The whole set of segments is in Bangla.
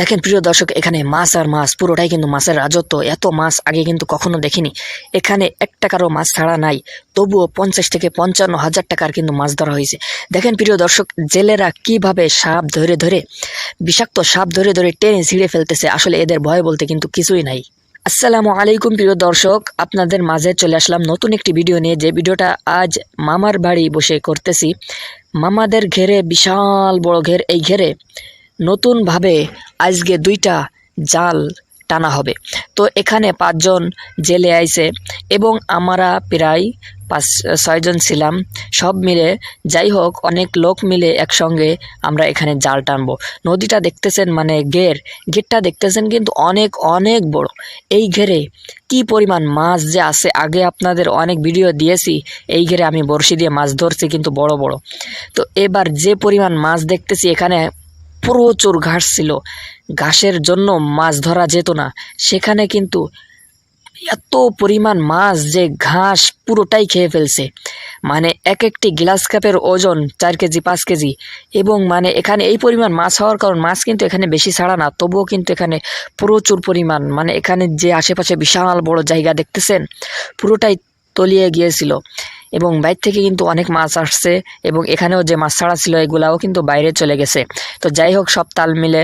দেখেন, প্রিয় দর্শক, এখানে মাছ আর মাছ, পুরোটাই কিন্তু মাছের রাজত্ব। এত মাছ আগে কিন্তু কখনো দেখিনি। এখানে এক টাকারও মাছ ছাড়া নাই। তবুও পঞ্চাশ থেকে পঞ্চান্ন হাজার টাকার কিন্তু মাছ ধরা হয়েছে। দেখেন, প্রিয় দর্শক, জেলেরা কীভাবে সাপ ধরে ধরে, বিষাক্ত সাপ ধরে ধরে টেনে ছিঁড়ে ফেলতেছে, আসলে এদের ভয় বলতে কিন্তু কিছুই নাই। আসসালামু আলাইকুম, প্রিয় দর্শক। আপনাদের মাঝে চলে আসলাম নতুন একটি ভিডিও নিয়ে। যে ভিডিওটা আজ মামার বাড়ি বসে করতেছি, মামাদের ঘেরে, বিশাল বড় ঘের, এই ঘেরে নতুনভাবে আজকে দুইটা জাল টানা হবে। তো এখানে পাঁচজন জেলে আইছে এবং আমরা প্রায় পাঁচ ছয়জন ছিলাম। সব মিলে যাই হোক, অনেক লোক মিলে একসঙ্গে আমরা এখানে জাল টানবো। নদীটা দেখতেছেন মানে গের ঘেরটা দেখতেছেন কিন্তু অনেক অনেক বড়। এই ঘেরে কি পরিমাণ মাছ যে আছে? আগে আপনাদের অনেক ভিডিও দিয়েছি। এই ঘেরে আমি বড়শি দিয়ে মাছ ধরছি কিন্তু বড় বড়। তো এবার যে পরিমাণ মাছ দেখতেছি এখানে প্রচুর ঘাস ছিল। ঘাসের জন্য মাছ ধরা যেত না। সেখানে কিন্তু এত পরিমাণ মাছ যে ঘাস পুরোটাই খেয়ে ফেলছে। মানে এক একটি গ্লাস কাপের ওজন চার কেজি, পাঁচ কেজি এবং মানে এখানে এই পরিমাণ মাছ হওয়ার কারণ মাছ কিন্তু এখানে বেশি ছাড়া না, তবুও কিন্তু এখানে প্রচুর পরিমাণ মানে এখানে যে আশেপাশে বিশাল বড় জায়গা দেখতেছেন, পুরোটাই তলিয়ে গিয়েছিল। এবং বাইরে থেকে কিন্তু অনেক মাছ আসছে এবং এখানেও যে মাছ ছাড়া ছিল এগুলাও কিন্তু বাইরে চলে গেছে। তো যাই হোক, সব তাল মিলে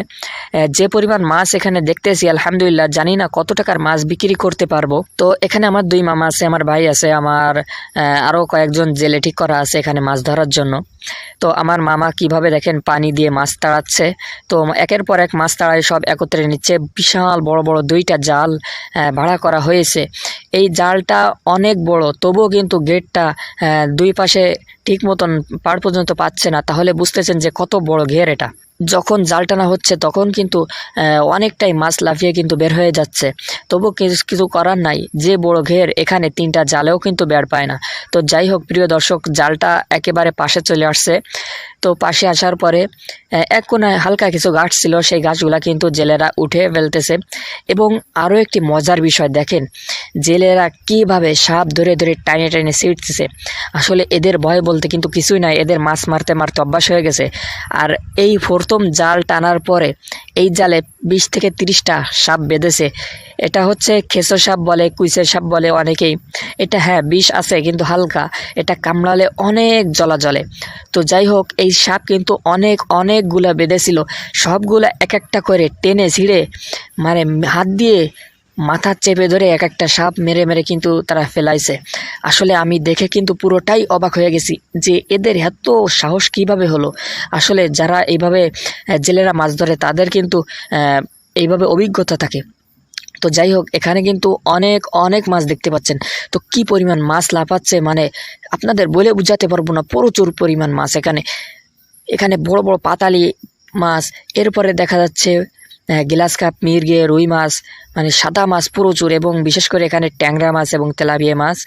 যে পরিমাণ মাছ এখানে দেখতেছি, আলহামদুলিল্লাহ জানি না কত টাকার মাছ বিক্রি করতে পারব। তো এখানে আমার দুই মামা আছে, আমার ভাই আছে, আমার আরও কয়েকজন জেলে ঠিক করা আছে এখানে মাছ ধরার জন্য। তো আমার মামা কীভাবে দেখেন পানি দিয়ে মাছ তাড়াচ্ছে। তো একের পর এক মাছ তাড়ায়, সব একত্রে নিচ্ছে, বিশাল বড় বড় দুইটা জাল ভাড়া করা হয়েছে। এই জালটা অনেক বড়, তবুও কিন্তু গেটটা দুই পাশে ঠিক মতন পাড় পর্যন্ত পাচ্ছে না, তাহলে বুঝতেছেন যে কত বড় ঘের এটা। যখন জাল টানা হচ্ছে, তখন কিন্তু অনেকটাই মাছ লাফিয়ে কিন্তু বের হয়ে যাচ্ছে। তবু কিছু করার নাই। যে বড় ঘের, এখানে তিনটা জালেও কিন্তু বের পায় না। তো যাই হোক, প্রিয় দর্শক, জালটা একেবারে পাশে চলে আসছে। তো পাশে আসার পরে এক কোনায় হালকা কিছু গাছ ছিল, সেই গাছগুলা কিন্তু জেলেরা উঠে ফেলতেছে। এবং আরও একটি মজার বিষয় দেখেন, জেলেরা কীভাবে সাপ ধরে ধরে টাইনে টাইনে ছিঁড়তেছে। আসলে এদের ভয় বলতে কিন্তু কিছুই নাই, এদের মাছ মারতে মারতে অভ্যাস হয়ে গেছে। আর এই প্রথম জাল টানার পরে এই জালে বিশ থেকে তিরিশটা সাপ বেঁধেছে। এটা হচ্ছে খেসো সাপ বলে, কুইসের সাপ বলে অনেকেই। এটা হ্যাঁ বিষ আছে কিন্তু হালকা। এটা কামড়ালে অনেক জলা জলে তো যাই হোক, এই সাপ কিন্তু অনেক, অনেকগুলা বেঁধেছিল। সবগুলো এক একটা করে টেনে ছিঁড়ে মানে হাত দিয়ে মাথা চেপে ধরে এক একটা সাপ মেরে মেরে কিন্তু তারা ফেলাইছে। আসলে আমি দেখে কিন্তু পুরোটাই অবাক হয়ে গেছি যে এদের এত সাহস কীভাবে হলো? আসলে যারা এইভাবে জেলেরা মাছ ধরে তাদের কিন্তু এইভাবে অভিজ্ঞতা থাকে। তো যাই হোক, এখানে কিন্তু অনেক অনেক মাছ দেখতে পাচ্ছেন। তো কি পরিমাণ মাছ লাফাচ্ছে মানে আপনাদের বলে বুঝাতে পারব না, প্রচুর পরিমাণ মাছ এখানে। এখানে বড় বড় পাতালি মাছ, এরপরে দেখা যাচ্ছে গ্লাস কাপ, মির্গে, রুই মাছ মানে সাদা মাছ প্রচুর এবং বিশেষ করে এখানে ট্যাংরা মাছ এবং তেলাপিয়া মাছ।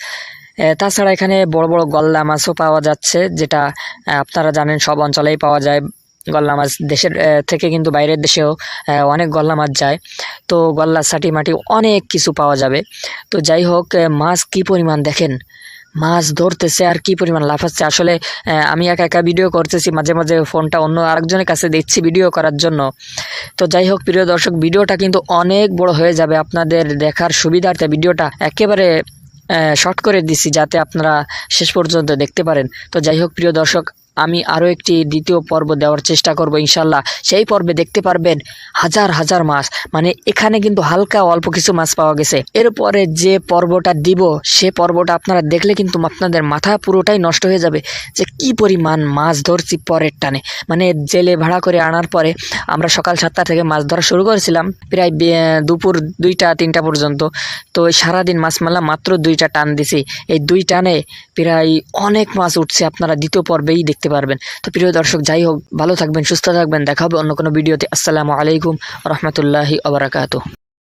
তাছাড়া এখানে বড় বড় গল্লা মাছও পাওয়া যাচ্ছে, যেটা আপনারা জানেন সব অঞ্চলেই পাওয়া যায়। গল্লা মাছ দেশের থেকে কিন্তু বাইরের দেশেও অনেক গল্লা মাছ যায়। তো গল্লা সাটি মাটি অনেক কিছু পাওয়া যাবে। তো যাই হোক মাছ কি পরিমাণ দেখেন? মাছ ধরতেছে আর কি পরিমাণ লাফাচ্ছে আসলে আমি একা একা ভিডিও করতেছি, মাঝে মাঝে ফোনটা অন্য আরেকজনের কাছে দিচ্ছি ভিডিও করার জন্য। তো যাই হোক, প্রিয় দর্শক ভিডিওটা কিন্তু অনেক বড় হয়ে যাবে। আপনাদের দেখার সুবিধার্থে ভিডিওটা একেবারে শর্ট করে দিছি, যাতে আপনারা শেষ পর্যন্ত দেখতে পারেন। তো যাই হোক, প্রিয় দর্শক আমি আরও একটি দ্বিতীয় পর্ব দেওয়ার চেষ্টা করব ইনশাল্লাহ। সেই পর্বে দেখতে পারবেন হাজার হাজার মাছ। মানে এখানে কিন্তু হালকা অল্প কিছু মাছ পাওয়া গেছে। এরপরে যে পর্বটা দিব, সে পর্বটা আপনারা দেখলে কিন্তু আপনাদের মাথা পুরোটাই নষ্ট হয়ে যাবে। যে কি পরিমাণ মাছ ধরছি পরের টানে। মানে জেলে ভাড়া করে আনার পরে আমরা সকাল সাতটা থেকে মাছ ধরা শুরু করেছিলাম, প্রায় দুপুর দুইটা, তিনটা পর্যন্ত। তো সারাদিন মাছ মারলাম, মাত্র দুইটা টান দিছি। এই দুই টানে প্রায় অনেক মাছ উঠছে আপনারা দ্বিতীয় পর্বেই দেখতে পারবেন। তো প্রিয় দর্শক, যাই হোক, ভালো থাকবেন, সুস্থ থাকবেন, দেখা হবে অন্য কোনো ভিডিওতে। আসসালামু আলাইকুম রহমতুল্লাহি আবরাকাতু